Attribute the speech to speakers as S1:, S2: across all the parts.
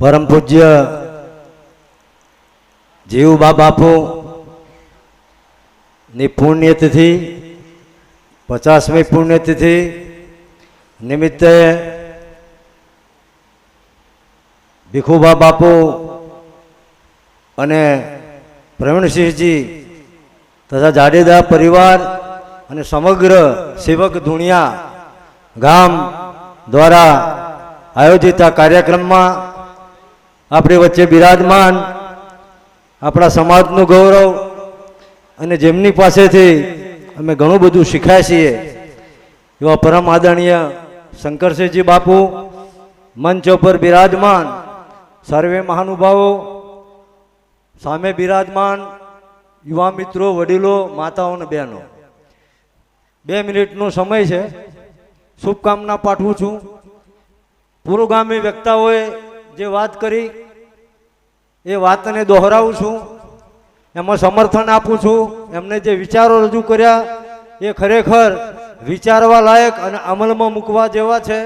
S1: પરમ પૂજ્ય જીવબા બાપુ ની પુણ્યતિથિ, પચાસમી પુણ્યતિથિ નિમિત્તે ભીખુબા બાપુ અને પ્રવીણસિંહજી તથા જાડેજા પરિવાર અને સમગ્ર સેવક ધુણિયા ગામ દ્વારા આયોજિત આ કાર્યક્રમમાં આપણી વચ્ચે બિરાજમાન, આપણા સમાજનું ગૌરવ અને જેમની પાસેથી અમે ઘણું બધું શીખ્યા છીએ. એવા પરમ આદરણીય શંકરસિંહજી બાપુ, મંચ ઉપર બિરાજમાન, સર્વે મહાનુભાવો, સામે બિરાજમાન, યુવા મિત્રો, વડીલો, માતાઓ અને બહેનો. બે મિનિટનો સમય છે. શુભકામના પાઠવું છું. પુરોગામી વ્યક્તાઓએ જે વાત કરી, એ વાતને દોહરાવું છું, એમાં સમર્થન આપું છું, એમને જે વિચારો રજૂ કર્યા, એ ખરેખર વિચારવા લાયક અને અમલમાં મૂકવા જેવા છે.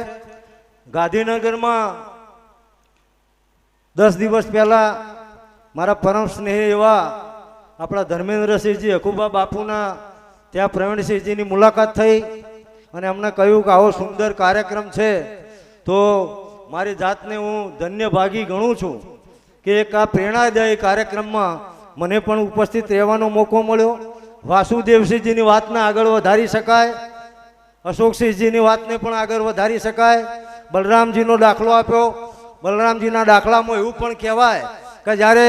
S1: ગાંધીનગરમાં દસ દિવસ પહેલાં મારા પરમ સ્નેહી એવા આપણા ધર્મેન્દ્રસિંહજી, હકુબા બાપુના ત્યાં પ્રવીણસિંહજીની મુલાકાત થઈ અને એમને કહ્યું કે આવો સુંદર કાર્યક્રમ છે. તો મારી જાતને હું ધન્ય ભાગી ગણું છું કે એક આ પ્રેરણાદાયી કાર્યક્રમમાં મને પણ ઉપસ્થિત રહેવાનો મોકો મળ્યો. વાસુદેવસિંહજીની વાતને આગળ વધારી શકાય. અશોકસિંહજીની વાતને પણ આગળ વધારી શકાય. બલરામજીનો દાખલો આપ્યો. બલરામજીના દાખલામાં એવું પણ કહેવાય કે જ્યારે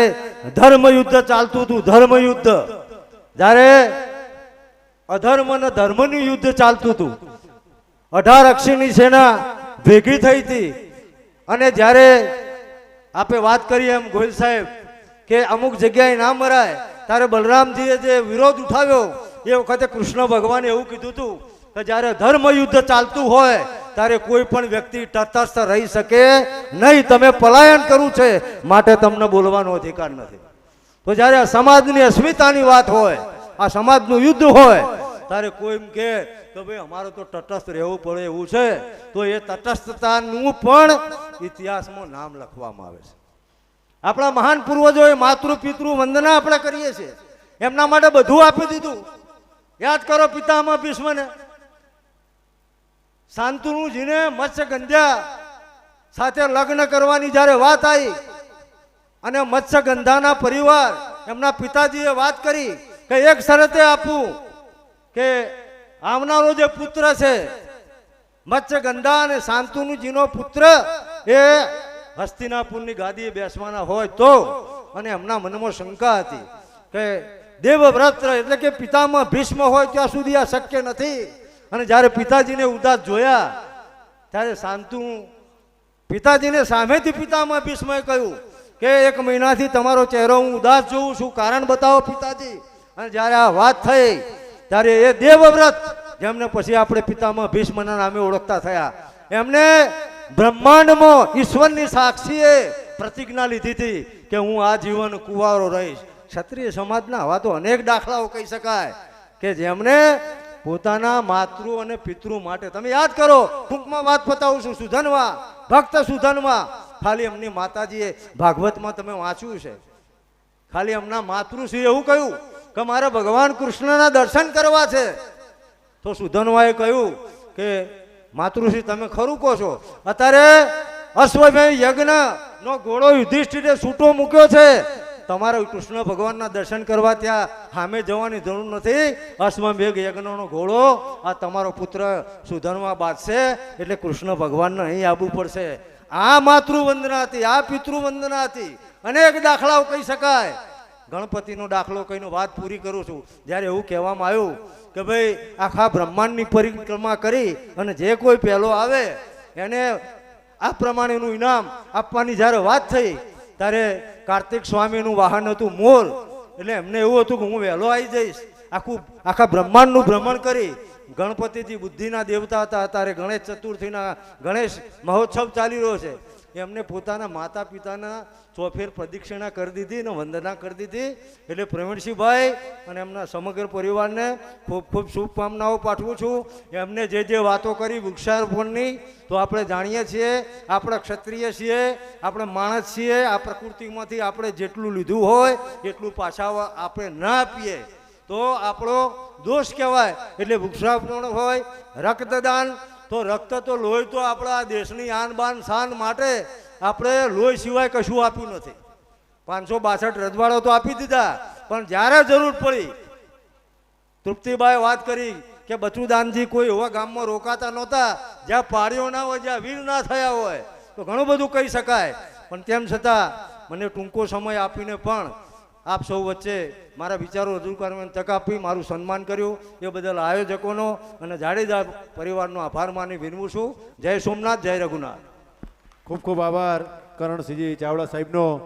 S1: ધર્મ યુદ્ધ ચાલતું હતું ધર્મ યુદ્ધ જ્યારે અધર્મ અને ધર્મનું યુદ્ધ ચાલતું હતું. અઢાર અક્ષીની સેના ભેગી થઈ હતી. અને જ્યારે આપે વાત કરી એમ ગોહિલ સાહેબ કે અમુક જગ્યાએ ના મરાય, ત્યારે બલરામજીએ જે વિરોધ ઉઠાવ્યો, એ વખતે કૃષ્ણ ભગવાને એવું કીધું હતું કે જ્યારે ધર્મ યુદ્ધ ચાલતું હોય, ત્યારે કોઈ પણ વ્યક્તિ તટસ્થ રહી શકે નહીં. તમે પલાયન કરવું છે, માટે તમને બોલવાનો અધિકાર નથી. તો જ્યારે સમાજની અસ્મિતાની વાત હોય, આ સમાજનું યુદ્ધ હોય તારે કોઈ એમ કે ભાઈ અમારે તો તટસ્થ રહેવું પડે એવું છે, તો એ તટસ્થતાનું પણ ઇતિહાસમાં નામ લખવામાં આવે છે. આપણા મહાન પૂર્વજોએ માતૃ પિતૃ વંદના આપણે કરીએ છીએ. એમના માટે બધું આપી દીધું. યાદ કરો પિતામાં ભીષ્મને. શાંતુનુજીને મત્સ્ય ગંધ્યા સાથે લગ્ન કરવાની જ્યારે વાત આવી અને મત્સ્ય ગંધાના પરિવાર એમના પિતાજીએ વાત કરી કે એક શરતે આપવું કે આવનારો જે પુત્ર છે, મત્સ્યગંધા અને શાંતુનુજીનો પુત્ર, એ હસ્તિનાપુરની ગાદીએ બેસવાના હોય તો અને એમના મનમાં શંકા હતી કે દેવવ્રત એટલે કે પિતામાં ભીષ્મ હોય ત્યાં સુધી આ શક્ય નથી. અને જ્યારે પિતાજીને ઉદાસ જોયા, ત્યારે શાંતુ પિતાજીને સામેથી પિતામાં ભીષ્મએ કહ્યું કે એક મહિનાથી તમારો ચહેરો હું ઉદાસ જોઉં છું. કારણ બતાવો પિતાજી. અને જ્યારે આ વાત થઈ ત્યારે એ દેવવ્રત, જેમને પછી આપણે પિતામાં ભીષ્મના નામે ઓળખતા થયા, એમને બ્રહ્માંડમાં ઈશ્વરની સાક્ષીએ પ્રતિજ્ઞા લીધી હતી કે હું આ જીવન કુંવારો રહીશ. ક્ષત્રિય સમાજના આવા તો અનેક દાખલાઓ કહી શકાય કે જેમને પોતાના માતૃ અને પિતૃ માટે, તમે યાદ કરો, ટૂંકમાં વાત પતાવું છું, સુધનવા, ભક્ત સુધનવા, ખાલી એમની માતાજીએ ભાગવતમાં તમે વાંચ્યું છે. ખાલી એમના માતૃશ્રીએ એવું કહ્યું કે મારે ભગવાન કૃષ્ણના દર્શન કરવા છે. તો સુધનવાએ કહ્યું કે, માતૃશ્રી, તમે ખરું કહો છો? અત્યારે અશ્વભાઈ યજ્ઞ નો ઘોડો યુધિષ્ઠિરે છૂટો મૂક્યો છે. તમારે કૃષ્ણ ભગવાનના દર્શન કરવા ત્યાં સામે જવાની જરૂર નથી. અશ્વમેઘ યજ્ઞનો ઘોડો આ તમારો પુત્ર સુધનમાં બાંધશે, એટલે કૃષ્ણ ભગવાનને અહીં આવવું પડશે. આ માતૃવંદના હતી આ પિતૃવંદના હતી અનેક દાખલાઓ કહી શકાય. ગણપતિનો દાખલો કહીને વાત પૂરી કરું છું. જ્યારે એવું કહેવામાં આવ્યું કે ભાઈ, આખા બ્રહ્માંડની પરિક્રમા કરી અને જે કોઈ પહેલો આવે, એને આ પ્રમાણેનું ઇનામ આપવાની જ્યારે વાત થઈ, ત્યારે કાર્તિક સ્વામીનું વાહન હતું મોર. એટલે એમને એવું હતું કે હું વહેલો આવી જઈશ. આખું, આખા બ્રહ્માંડનું ભ્રમણ કરી. ગણપતિજી બુદ્ધિના દેવતા હતા. ત્યારે ગણેશ ચતુર્થીના ગણેશ મહોત્સવ ચાલી રહ્યો છે. એમને પોતાના માતા પિતાના ચોફેર પ્રદક્ષિણા કરી દીધી અને વંદના કરી દીધી. એટલે પ્રવીણસિંહભાઈ અને એમના સમગ્ર પરિવારને ખૂબ ખૂબ શુભકામનાઓ પાઠવું છું. એમને જે જે વાતો કરી વૃક્ષારોપણની, તો આપણે જાણીએ છીએ, આપણે ક્ષત્રિય છીએ, આપણે માણસ છીએ, આ પ્રકૃતિમાંથી આપણે જેટલું લીધું હોય, એટલું પાછા આપણે ના આપીએ. તો આપણો દોષ કહેવાય. એટલે વૃક્ષારોપણ હોય, રક્તદાન તો રક્ત તો લોહી તો આપણા દેશની આન બાન શાન માટે આપણે લોહી સિવાય કશું આપ્યું નથી. પાંચસો બાસઠ રજવાડો તો આપી દીધા, પણ જ્યારે જરૂર પડી તૃપ્તિભાઈ વાત કરી કે બચુદાનજી કોઈ એવા ગામમાં રોકાતા નહોતા, જ્યાં પાડીઓ ના હોય, જ્યાં વીર ના થયા હોય, તો ઘણું બધું કહી શકાય. પણ તેમ છતાં મને ટૂંકો સમય આપીને પણ આપ સૌ વચ્ચે મારા વિચારો રજૂ કરવાની તક આપી, મારું સન્માન કર્યું. એ બદલ આયોજકોનો અને જાડેજા પરિવારનો આભાર માની વિનવું છું. જય સોમનાથ, જય રઘુનાથ.
S2: ખૂબ ખૂબ આભાર, કરણસિંહજી ચાવડા સાહેબનો.